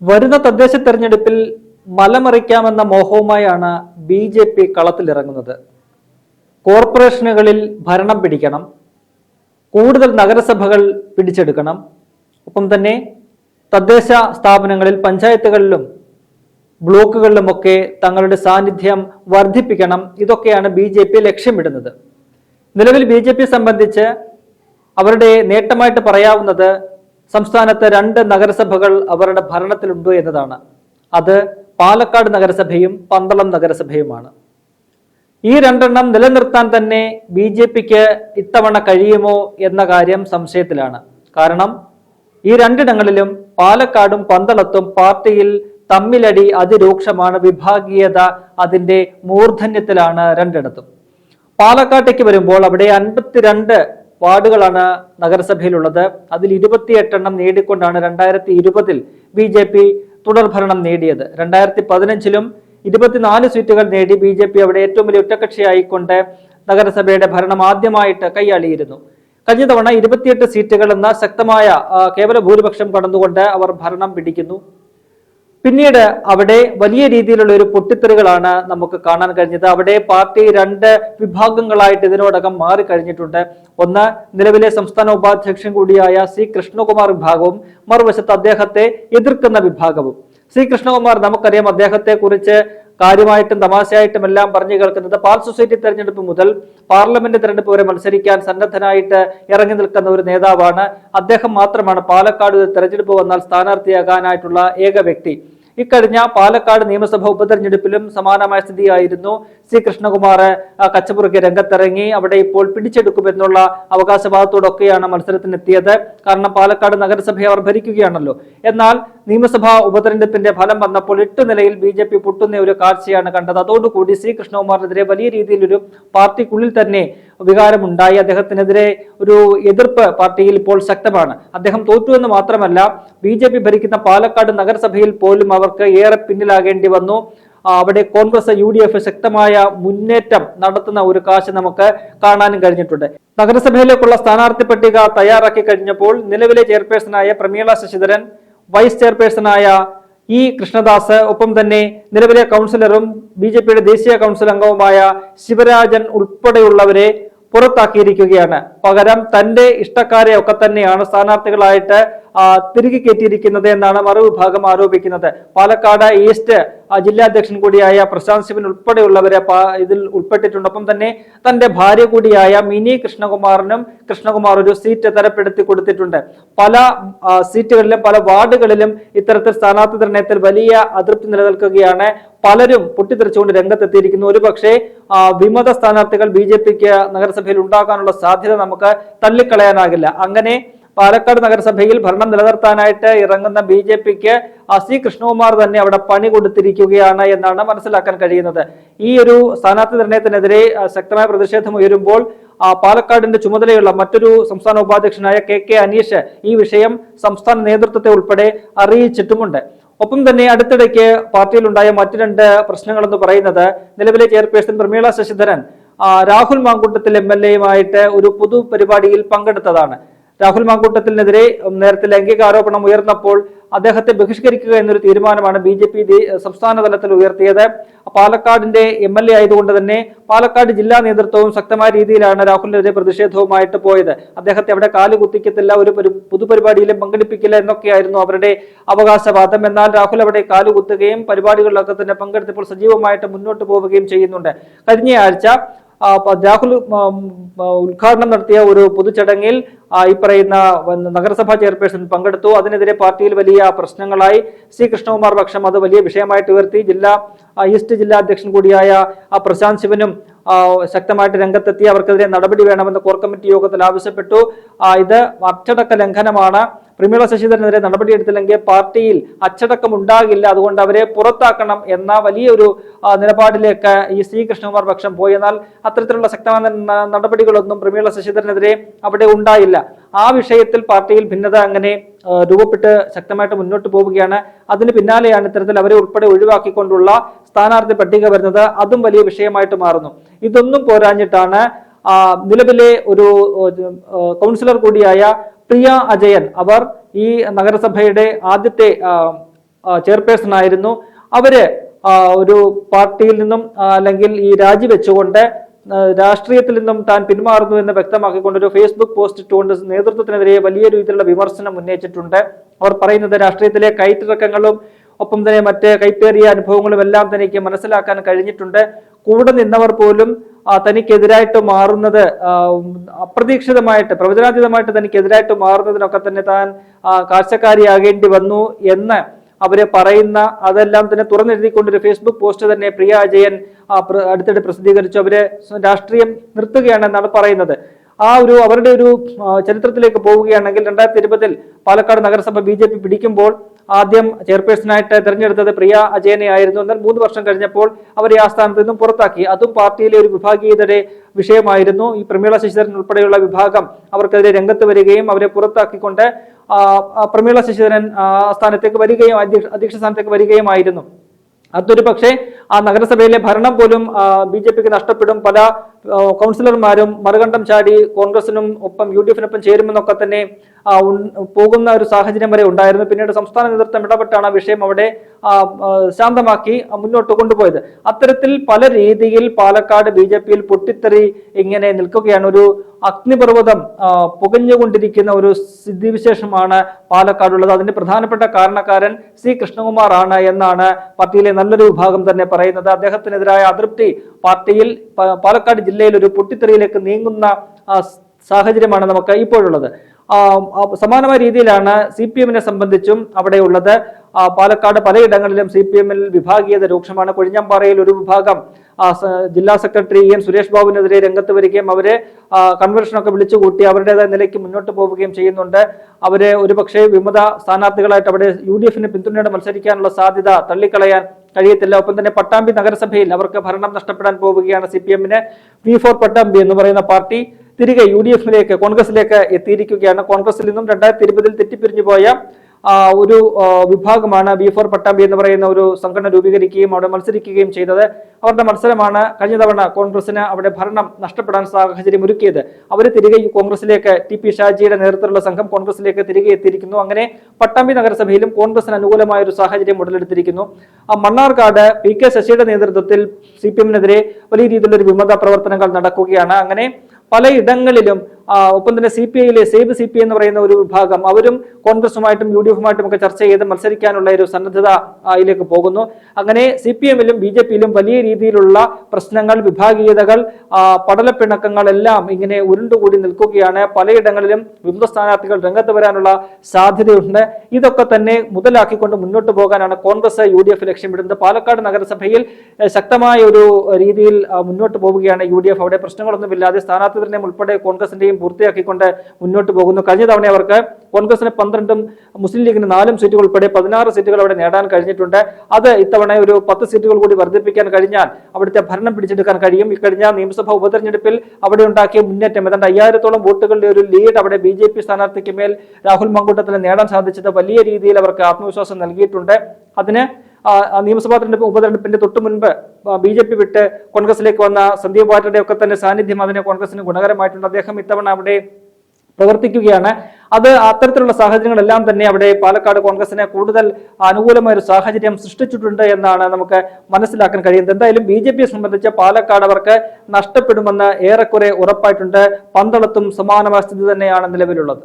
വരുന്ന തദ്ദേശ തെരഞ്ഞെടുപ്പിൽ മലമറിക്കാമെന്ന മോഹവുമായാണ് ബി ജെ പി കളത്തിലിറങ്ങുന്നത്. കോർപ്പറേഷനുകളിൽ ഭരണം പിടിക്കണം. കൂടുതൽ നഗരസഭകൾ പിടിച്ചെടുക്കണം. ഒപ്പം തന്നെ തദ്ദേശ സ്ഥാപനങ്ങളിൽ പഞ്ചായത്തുകളിലും ബ്ലോക്കുകളിലുമൊക്കെ തങ്ങളുടെ സാന്നിധ്യം വർദ്ധിപ്പിക്കണം. ഇതൊക്കെയാണ് ബി ജെ പി ലക്ഷ്യമിടുന്നത്. നിലവിൽ ബി ജെ പി സംബന്ധിച്ച് അവരുടെ നേട്ടമായിട്ട് പറയാവുന്നത് സംസ്ഥാനത്ത് രണ്ട് നഗരസഭകൾ അവരുടെ ഭരണത്തിലുണ്ട് എന്നതാണ്. അത് പാലക്കാട് നഗരസഭയും പന്തളം നഗരസഭയുമാണ്. ഈ രണ്ടെണ്ണം നിലനിർത്താൻ തന്നെ ബി ജെ പിക്ക് ഇത്തവണ കഴിയുമോ എന്ന കാര്യം സംശയത്തിലാണ്. കാരണം ഈ രണ്ടിടങ്ങളിലും പാലക്കാടും പന്തളത്തും പാർട്ടിയിൽ തമ്മിലടി അതിരൂക്ഷമാണ് വിഭാഗീയത അതിന്റെ മൂർധന്യത്തിലാണ് രണ്ടിടത്തും. പാലക്കാട്ടേക്ക് വരുമ്പോൾ അവിടെ അൻപത്തിരണ്ട് വാർഡുകളാണ് നഗരസഭയിലുള്ളത്. അതിൽ ഇരുപത്തിയെട്ടെണ്ണം നേടിക്കൊണ്ടാണ് രണ്ടായിരത്തി ഇരുപതിൽ ബി ജെ പി തുടർഭരണം നേടിയത്. രണ്ടായിരത്തി പതിനഞ്ചിലും ഇരുപത്തിനാല് സീറ്റുകൾ നേടി ബി ജെ പി അവിടെ ഏറ്റവും വലിയ ഒറ്റകക്ഷിയായിക്കൊണ്ട് നഗരസഭയുടെ ഭരണം ആദ്യമായിട്ട് കൈയാളിയിരുന്നു. കഴിഞ്ഞ തവണ ഇരുപത്തിയെട്ട് സീറ്റുകൾ എന്ന ശക്തമായ കേവല ഭൂരിപക്ഷം കടന്നുകൊണ്ട് അവർ ഭരണം പിടിക്കുന്നു. പിന്നീട് അവിടെ വലിയ രീതിയിലുള്ള ഒരു പൊട്ടിത്തെറികളാണ് നമുക്ക് കാണാൻ കഴിഞ്ഞത്. അവിടെ പാർട്ടി രണ്ട് വിഭാഗങ്ങളായിട്ട് ഇതിനോടകം മാറിക്കഴിഞ്ഞിട്ടുണ്ട് ഒന്ന് നിലവിലെ സംസ്ഥാന ഉപാധ്യക്ഷൻ കൂടിയായ സി കൃഷ്ണകുമാർ വിഭാഗവും മറുവശത്ത് അദ്ദേഹത്തെ എതിർക്കുന്ന വിഭാഗവും. സി കൃഷ്ണകുമാർ നമുക്കറിയാം അദ്ദേഹത്തെ കുറിച്ച് കാര്യമായിട്ടും തമാശയായിട്ടും എല്ലാം പറഞ്ഞു കേൾക്കുന്നത് പാൽ സൊസൈറ്റി തെരഞ്ഞെടുപ്പ് മുതൽ പാർലമെന്റ് തെരഞ്ഞെടുപ്പ് വരെ മത്സരിക്കാൻ സന്നദ്ധനായിട്ട് ഇറങ്ങി നിൽക്കുന്ന ഒരു നേതാവാണ്. അദ്ദേഹം മാത്രമാണ് പാലക്കാട് തെരഞ്ഞെടുപ്പ് വന്നാൽ സ്ഥാനാർത്ഥിയാകാനായിട്ടുള്ള ഏക വ്യക്തി. ഇക്കഴിഞ്ഞ പാലക്കാട് നിയമസഭാ ഉപതെരഞ്ഞെടുപ്പിലും സമാനമായ സ്ഥിതിയായിരുന്നു. സി കൃഷ്ണകുമാർ ആ, രംഗത്തിറങ്ങി അവിടെ ഇപ്പോൾ പിടിച്ചെടുക്കുമെന്നുള്ള അവകാശവാദത്തോടൊക്കെയാണ് മത്സരത്തിനെത്തിയത്. കാരണം പാലക്കാട് നഗരസഭയെ അവർ ഭരിക്കുകയാണല്ലോ. എന്നാൽ നിയമസഭാ ഉപതെരഞ്ഞെടുപ്പിന്റെ ഫലം വന്നപ്പോൾ എട്ട് നിലയിൽ ബി ജെ പി പൊട്ടുന്ന ഒരു കാഴ്ചയാണ് കണ്ടത്. അതോടുകൂടി സി കൃഷ്ണകുമാറിനെതിരെ വലിയ രീതിയിലൊരു പാർട്ടിക്കുള്ളിൽ തന്നെ വികാരമുണ്ടായി. അദ്ദേഹത്തിനെതിരെ ഒരു എതിർപ്പ് പാർട്ടിയിൽ ഇപ്പോൾ ശക്തമാണ്. അദ്ദേഹം തോറ്റു എന്ന് മാത്രമല്ല ബി ജെ പി ഭരിക്കുന്ന പാലക്കാട് നഗരസഭയിൽ പോലും അവർക്ക് ഏറെ പിന്നിലാകേണ്ടി വന്നു. അവിടെ കോൺഗ്രസ് യു ഡി എഫ് ശക്തമായ മുന്നേറ്റം നടത്തുന്ന ഒരു കാശ് നമുക്ക് കാണാനും കഴിഞ്ഞിട്ടുണ്ട്. നഗരസഭയിലേക്കുള്ള സ്ഥാനാർത്ഥി പട്ടിക തയ്യാറാക്കി കഴിഞ്ഞപ്പോൾ നിലവിലെ ചെയർപേഴ്സണായ പ്രമീള ശശിധരൻ വൈസ് ചെയർപേഴ്സണായ ഇ കൃഷ്ണദാസ് ഒപ്പം തന്നെ നിലവിലെ കൗൺസിലറും ബി ദേശീയ കൗൺസിൽ അംഗവുമായ ശിവരാജൻ ഉൾപ്പെടെയുള്ളവരെ പുറത്താക്കിയിരിക്കുകയാണ്. പകരം തന്റെ ഇഷ്ടക്കാരെ ഒക്കെ തന്നെയാണ് സ്ഥാനാർത്ഥികളായിട്ട് തിരികെ കയറ്റിയിരിക്കുന്നത് എന്നാണ് മറുവിഭാഗം ആരോപിക്കുന്നത്. പാലക്കാട് ഈസ്റ്റ് ജില്ലാധ്യക്ഷൻ കൂടിയായ പ്രശാന്ത് ശിവൻ ഉൾപ്പെടെയുള്ളവരെ ഇതിൽ ഉൾപ്പെട്ടിട്ടുണ്ട്. ഒപ്പം തന്നെ തന്റെ ഭാര്യ കൂടിയായ മിനി കൃഷ്ണകുമാറിനും കൃഷ്ണകുമാർ ഒരു സീറ്റ് തരപ്പെടുത്തി കൊടുത്തിട്ടുണ്ട്. പല സീറ്റുകളിലും പല വാർഡുകളിലും ഇത്തരത്തിൽ സ്ഥാനാർത്ഥി നിർണയത്തിൽ വലിയ അതൃപ്തി നിലനിൽക്കുകയാണ്. പലരും പൊട്ടിത്തെറിച്ചുകൊണ്ട് രംഗത്തെത്തിയിരിക്കുന്നു. ഒരു പക്ഷേ വിമത സ്ഥാനാർത്ഥികൾ ബി ജെ പിക്ക് നഗരസഭയിൽ ഉണ്ടാക്കാനുള്ള സാധ്യത നമുക്ക് തള്ളിക്കളയാനാകില്ല. അങ്ങനെ പാലക്കാട് നഗരസഭയിൽ ഭരണം നിലനിർത്താനായിട്ട് ഇറങ്ങുന്ന ബി ജെ പിക്ക് അസി കൃഷ്ണകുമാർ തന്നെ അവിടെ പണി കൊടുത്തിരിക്കുകയാണ് എന്നാണ് മനസ്സിലാക്കാൻ കഴിയുന്നത്. ഈ ഒരു സ്ഥാനാർത്ഥി നിർണയത്തിനെതിരെ ശക്തമായ പ്രതിഷേധം ഉയരുമ്പോൾ പാലക്കാടിന്റെ ചുമതലയുള്ള മറ്റൊരു സംസ്ഥാന ഉപാധ്യക്ഷനായ കെ കെ അനീഷ് ഈ വിഷയം സംസ്ഥാന നേതൃത്വത്തെ ഉൾപ്പെടെ അറിയിച്ചിട്ടുമുണ്ട്. ഒപ്പം തന്നെ അടുത്തിടയ്ക്ക് പാർട്ടിയിലുണ്ടായ മറ്റു രണ്ട് പ്രശ്നങ്ങളെന്ന് പറയുന്നത് നിലവിലെ chairperson Prameela Sasidharan Rahul Mankoottathil M L എയുമായിട്ട് ഒരു പൊതു പരിപാടിയിൽ പങ്കെടുത്തതാണ്. രാഹുൽ മാങ്കൂട്ടത്തിനെതിരെ നേരത്തെ ലൈംഗിക ആരോപണം ഉയർന്നപ്പോൾ അദ്ദേഹത്തെ ബഹിഷ്കരിക്കുക എന്നൊരു തീരുമാനമാണ് ബി ജെ പി സംസ്ഥാന തലത്തിൽ ഉയർത്തിയത്. പാലക്കാടിന്റെ എം എൽ എ ആയതുകൊണ്ട് തന്നെ പാലക്കാട് ജില്ലാ നേതൃത്വവും ശക്തമായ രീതിയിലാണ് രാഹുലിനെതിരെ പ്രതിഷേധവുമായിട്ട് പോയത്. അദ്ദേഹത്തെ അവിടെ കാൽ കുത്തിക്കത്തില്ല ഒരു പരി- പൊതുപരിപാടിയിലും പങ്കെടുപ്പിക്കില്ല എന്നൊക്കെയായിരുന്നു അവരുടെ അവകാശവാദം. എന്നാൽ രാഹുൽ അവിടെ കാൽ കുത്തുകയും പരിപാടികളിലൊക്കെ തന്നെ പങ്കെടുത്തപ്പോൾ സജീവമായിട്ട് മുന്നോട്ട് പോവുകയും ചെയ്യുന്നുണ്ട്. കഴിഞ്ഞ ആഴ്ച ആ, പ- രാഹുൽ ഉദ്ഘാടനം നടത്തിയ ഒരു പൊതുചടങ്ങിൽ ഈ പറയുന്ന നഗരസഭാ ചെയർപേഴ്സൺ പങ്കെടുത്തു. അതിനെതിരെ പാർട്ടിയിൽ വലിയ പ്രശ്നങ്ങളായി. സി. കൃഷ്ണകുമാർ പക്ഷം അത് വലിയ വിഷയമായിട്ട് ഉയർത്തി. ജില്ലാ ഈസ്റ്റ് ജില്ലാ അധ്യക്ഷൻ കൂടിയായ പ്രശാന്ത് ശിവനും ശക്തമായിട്ട് രംഗത്തെത്തി. അവർക്കെതിരെ നടപടി വേണമെന്ന് കോർ കമ്മിറ്റി യോഗത്തിൽ ആവശ്യപ്പെട്ടു. ഇത് അച്ചടക്ക ലംഘനമാണ്. പ്രമീള ശശിധരനെതിരെ നടപടിയെടുത്തില്ലെങ്കിൽ പാർട്ടിയിൽ അച്ചടക്കം ഉണ്ടാകില്ല അതുകൊണ്ട് അവരെ പുറത്താക്കണം എന്ന വലിയൊരു നിലപാടിലേക്ക് ഈ സി കൃഷ്ണകുമാർ പക്ഷം പോയി. എന്നാൽ അത്തരത്തിലുള്ള ശക്തമായ നടപടികളൊന്നും പ്രമീള ശശിധരനെതിരെ അവിടെ ഉണ്ടായില്ല. ആ വിഷയത്തിൽ പാർട്ടിയിൽ ഭിന്നത അങ്ങനെ രൂപപ്പെട്ട് ശക്തമായിട്ട് മുന്നോട്ട് പോവുകയാണ്. അതിന് പിന്നാലെയാണ് ഇത്തരത്തിൽ അവരെ ഉൾപ്പെടെ ഒഴിവാക്കിക്കൊണ്ടുള്ള സ്ഥാനാർത്ഥി പട്ടിക വരുന്നത്. അതും വലിയ വിഷയമായിട്ട് മാറുന്നു. ഇതൊന്നും പോരാഞ്ഞിട്ടാണ് നിലവിലെ ഒരു കൗൺസിലർ കൂടിയായ പ്രിയ അജയൻ അവർ ഈ നഗരസഭയുടെ ആദ്യത്തെ ചെയർപേഴ്സൺ ആയിരുന്നു. അവർ ഒരു പാർട്ടിയിൽ നിന്നും അല്ലെങ്കിൽ ഈ രാജിവെച്ചുകൊണ്ട് രാഷ്ട്രീയത്തിൽ നിന്നും താൻ പിന്മാറുന്നു എന്ന് വ്യക്തമാക്കിക്കൊണ്ട് ഒരു ഫേസ്ബുക്ക് പോസ്റ്റ് ഇട്ടുകൊണ്ട് നേതൃത്വത്തിനെതിരെ വലിയ രീതിയിലുള്ള വിമർശനം ഉന്നയിച്ചിട്ടുണ്ട്. അവർ പറയുന്നത് രാഷ്ട്രീയത്തിലെ കയറ്റിറക്കങ്ങളും ഒപ്പം തന്നെ മറ്റ് കൈപ്പേറിയ അനുഭവങ്ങളും എല്ലാം തനിക്ക് മനസ്സിലാക്കാൻ കഴിഞ്ഞിട്ടുണ്ട്. കൂടെ നിന്നവർ പോലും തനിക്കെതിരായിട്ട് മാറുന്നത് അപ്രതീക്ഷിതമായിട്ട് പ്രവചനാതീതമായിട്ട് തനിക്കെതിരായിട്ട് മാറുന്നതിനൊക്കെ തന്നെ താൻ കാഴ്ചക്കാരിയാകേണ്ടി വന്നു എന്ന് അവരെ പറയുന്ന അതെല്ലാം തന്നെ തുറന്നെഴുതിക്കൊണ്ട് ഒരു ഫേസ്ബുക്ക് പോസ്റ്റ് തന്നെ പ്രിയ അജയൻ അടുത്തിടെ പ്രസിദ്ധീകരിച്ചു. അവർ രാഷ്ട്രീയം നിർത്തുകയാണെന്നാണ് പറയുന്നത്. ആ ഒരു അവരുടെ ഒരു ചരിത്രത്തിലേക്ക് പോവുകയാണെങ്കിൽ രണ്ടായിരത്തി ഇരുപതിൽ പാലക്കാട് നഗരസഭ ബി ജെ പി പിടിക്കുമ്പോൾ ആദ്യം ചെയർപേഴ്സണായിട്ട് തെരഞ്ഞെടുത്തത് പ്രിയ അജയനെ ആയിരുന്നു. എന്നാൽ മൂന്ന് വർഷം കഴിഞ്ഞപ്പോൾ അവരെ ആ സ്ഥാനത്ത് നിന്നും പുറത്താക്കി. അതും പാർട്ടിയിലെ ഒരു വിഭാഗീയതയുടെ വിഷയമായിരുന്നു. ഈ പ്രമീള ശശിധരൻ ഉൾപ്പെടെയുള്ള വിഭാഗം അവർക്കെതിരെ രംഗത്ത് വരികയും അവരെ പുറത്താക്കിക്കൊണ്ട് പ്രമീള ശശിധരൻ ആ സ്ഥാനത്തേക്ക് വരികയും അധ്യക്ഷ സ്ഥാനത്തേക്ക് വരികയുമായിരുന്നു. അതൊരു പക്ഷേ ആ നഗരസഭയിലെ ഭരണം പോലും ബി ജെ പിക്ക് നഷ്ടപ്പെടും. പല കൗൺസിലർമാരും മറുകണ്ഠം ചാടി കോൺഗ്രസിനും ഒപ്പം യു ഡി എഫിനൊപ്പം ചേരുമെന്നൊക്കെ തന്നെ പോകുന്ന ഒരു സാഹചര്യം വരെ ഉണ്ടായിരുന്നു. പിന്നീട് സംസ്ഥാന നേതൃത്വം ഇടപെട്ടാണ് ആ വിഷയം അവിടെ ശാന്തമാക്കി മുന്നോട്ട് കൊണ്ടുപോയത്. അത്തരത്തിൽ പല രീതിയിൽ പാലക്കാട് ബി ജെ പിയിൽ പൊട്ടിത്തെറി ഇങ്ങനെ നിൽക്കുകയാണ്. ഒരു അഗ്നിപർവതം പുകഞ്ഞുകൊണ്ടിരിക്കുന്ന ഒരു സ്ഥിതിവിശേഷമാണ് പാലക്കാടുള്ളത്. അതിന്റെ പ്രധാനപ്പെട്ട കാരണക്കാരൻ സി കൃഷ്ണകുമാർ ആണ് എന്നാണ് പാർട്ടിയിലെ നല്ലൊരു വിഭാഗം തന്നെ പറയുന്നത്. അദ്ദേഹത്തിനെതിരായ അതൃപ്തി പാർട്ടിയിൽ പാലക്കാട് ജില്ലയിൽ ഒരു പൊട്ടിത്തെറിയിലേക്ക് നീങ്ങുന്ന സാഹചര്യമാണ് നമുക്ക് ഇപ്പോഴുള്ളത്. സമാനമായ രീതിയിലാണ് സി പി എമ്മിനെ സംബന്ധിച്ചും അവിടെയുള്ളത്. പാലക്കാട് പലയിടങ്ങളിലും സി പി എമ്മിൽ വിഭാഗീയത രൂക്ഷമാണ്. കൊഴിഞ്ഞാമ്പാറയിൽ ഒരു വിഭാഗം ജില്ലാ സെക്രട്ടറി എൻ സുരേഷ് ബാബുവിനെതിരെ രംഗത്ത് വരികയും അവരെ കൺവെൻഷനൊക്കെ വിളിച്ചുകൂട്ടി അവരുടേതായ നിലയ്ക്ക് മുന്നോട്ട് പോവുകയും ചെയ്യുന്നുണ്ട്. അവരെ ഒരുപക്ഷെ വിമത സ്ഥാനാർത്ഥികളായിട്ട് അവിടെ യു ഡി എഫിന് പിന്തുണയോടെ മത്സരിക്കാനുള്ള സാധ്യത തള്ളിക്കളയാൻ കഴിയത്തില്ല. ഒപ്പം തന്നെ പട്ടാമ്പി നഗരസഭയിൽ അവർക്ക് ഭരണം നഷ്ടപ്പെടാൻ പോവുകയാണ് സി പി എമ്മിന് വി ഫോർ പട്ടാമ്പി എന്ന് പറയുന്ന പാർട്ടി. തിരികെ യു ഡി എഫിലേക്ക് കോൺഗ്രസിലേക്ക് എത്തിയിരിക്കുകയാണ്. കോൺഗ്രസിൽ നിന്നും രണ്ടായിരത്തി ഇരുപതിൽ തെറ്റിപ്പിരിഞ്ഞു പോയ ഒരു വിഭാഗമാണ് ബി ഫോർ പട്ടാമ്പി എന്ന് പറയുന്ന ഒരു സംഘടന രൂപീകരിക്കുകയും അവിടെ മത്സരിക്കുകയും ചെയ്തത്. അവരുടെ മത്സരമാണ് കഴിഞ്ഞ തവണ കോൺഗ്രസിന് അവിടെ ഭരണം നഷ്ടപ്പെടാൻ സാഹചര്യം ഒരുക്കിയത്. അവർ തിരികെ കോൺഗ്രസിലേക്ക് ടി പി ഷാജിയുടെ നേതൃത്വത്തിലുള്ള സംഘം കോൺഗ്രസിലേക്ക് തിരികെ എത്തിയിരിക്കുന്നു. അങ്ങനെ പട്ടാമ്പി നഗരസഭയിലും കോൺഗ്രസിന് അനുകൂലമായ ഒരു സാഹചര്യം ഉടലെടുത്തിരിക്കുന്നു. മണ്ണാർക്കാട് പി കെ ശശിയുടെ നേതൃത്വത്തിൽ സി പി എമ്മിനെതിരെ വലിയ രീതിയിലുള്ള ഒരു വിമത പ്രവർത്തനങ്ങൾ നടക്കുകയാണ്. അങ്ങനെ പലയിടങ്ങളിലും ഒപ്പം തന്നെ സി പി ഐയിലെ സേവ് സി പി എന്ന് പറയുന്ന ഒരു വിഭാഗം അവരും കോൺഗ്രസുമായിട്ടും യു ഡി എഫുമായിട്ടും ഒക്കെ ചർച്ച ചെയ്ത് മത്സരിക്കാനുള്ള ഒരു സന്നദ്ധത അതിലേക്ക് പോകുന്നു. അങ്ങനെ സി പി എമ്മിലും ബി ജെ പിയിലും വലിയ രീതിയിലുള്ള പ്രശ്നങ്ങൾ വിഭാഗീയതകൾ പടലപ്പിണക്കങ്ങൾ എല്ലാം ഇങ്ങനെ ഉരുണ്ടുകൂടി നിൽക്കുകയാണ്. പലയിടങ്ങളിലും വിമത സ്ഥാനാർത്ഥികൾ രംഗത്ത് വരാനുള്ള സാധ്യതയുണ്ട്. ഇതൊക്കെ തന്നെ മുതലാക്കിക്കൊണ്ട് മുന്നോട്ട് പോകാനാണ് കോൺഗ്രസ് യു ഡി എഫ് ലക്ഷ്യമിടുന്നത്. പാലക്കാട് നഗരസഭയിൽ ശക്തമായ ഒരു രീതിയിൽ മുന്നോട്ട് പോവുകയാണ് യു ഡി എഫ്. അവിടെ പ്രശ്നങ്ങളൊന്നുമില്ലാതെ സ്ഥാനാർത്ഥി തന്നെ ഉൾപ്പെടെ കോൺഗ്രസിന്റെയും പൂർത്തിയാക്കിക്കൊണ്ട് മുന്നോട്ട് പോകുന്നു. കഴിഞ്ഞ തവണ അവർക്ക് കോൺഗ്രസിന് പന്ത്രണ്ടും മുസ്ലിം ലീഗിന് നാലും സീറ്റുകൾ ഉൾപ്പെടെ പതിനാറ് സീറ്റുകൾ അവിടെ നേടാൻ കഴിഞ്ഞിട്ടുണ്ട്. അത് ഇത്തവണ ഒരു പത്ത് സീറ്റുകൾ കൂടി വർദ്ധിപ്പിക്കാൻ കഴിഞ്ഞാൽ അവിടുത്തെ ഭരണം പിടിച്ചെടുക്കാൻ കഴിയും. ഇക്കഴിഞ്ഞ നിയമസഭാ ഉപതെരഞ്ഞെടുപ്പിൽ അവിടെ ഉണ്ടാക്കിയ മുന്നേറ്റം ഏതാണ്ട് അയ്യായിരത്തോളം വോട്ടുകളുടെ ഒരു ലീഡ് അവിടെ ബി ജെ പി സ്ഥാനാർത്ഥിക്ക് മേൽ രാഹുൽ മങ്കൂട്ടത്തിന് നേടാൻ സാധിച്ചത് വലിയ രീതിയിൽ അവർക്ക് ആത്മവിശ്വാസം നൽകിയിട്ടുണ്ട്. അതിന് നിയമസഭാ തെരഞ്ഞെടുപ്പ് ഉപതെരഞ്ഞെടുപ്പിന്റെ തൊട്ടു മുൻപ് ബി ജെ പി വിട്ട് കോൺഗ്രസിലേക്ക് വന്ന സന്ദീപ് വാര്യരുടെ ഒക്കെ തന്നെ സാന്നിധ്യം അതിനെ കോൺഗ്രസിന് ഗുണകരമായിട്ടുണ്ട്. അദ്ദേഹം ഇത്തവണ അവിടെ പ്രവർത്തിക്കുകയാണ്. അത് അത്തരത്തിലുള്ള സാഹചര്യങ്ങളെല്ലാം തന്നെ അവിടെ പാലക്കാട് കോൺഗ്രസിന് കൂടുതൽ അനുകൂലമായ ഒരു സാഹചര്യം സൃഷ്ടിച്ചിട്ടുണ്ട് എന്നാണ് നമുക്ക് മനസ്സിലാക്കാൻ കഴിയുന്നത്. എന്തായാലും ബി ജെ പിയെ സംബന്ധിച്ച് പാലക്കാട് അവർക്ക് നഷ്ടപ്പെടുമെന്ന് ഏറെക്കുറെ ഉറപ്പായിട്ടുണ്ട്. പന്തളത്തും സമാനമായ സ്ഥിതി തന്നെയാണ് നിലവിലുള്ളത്.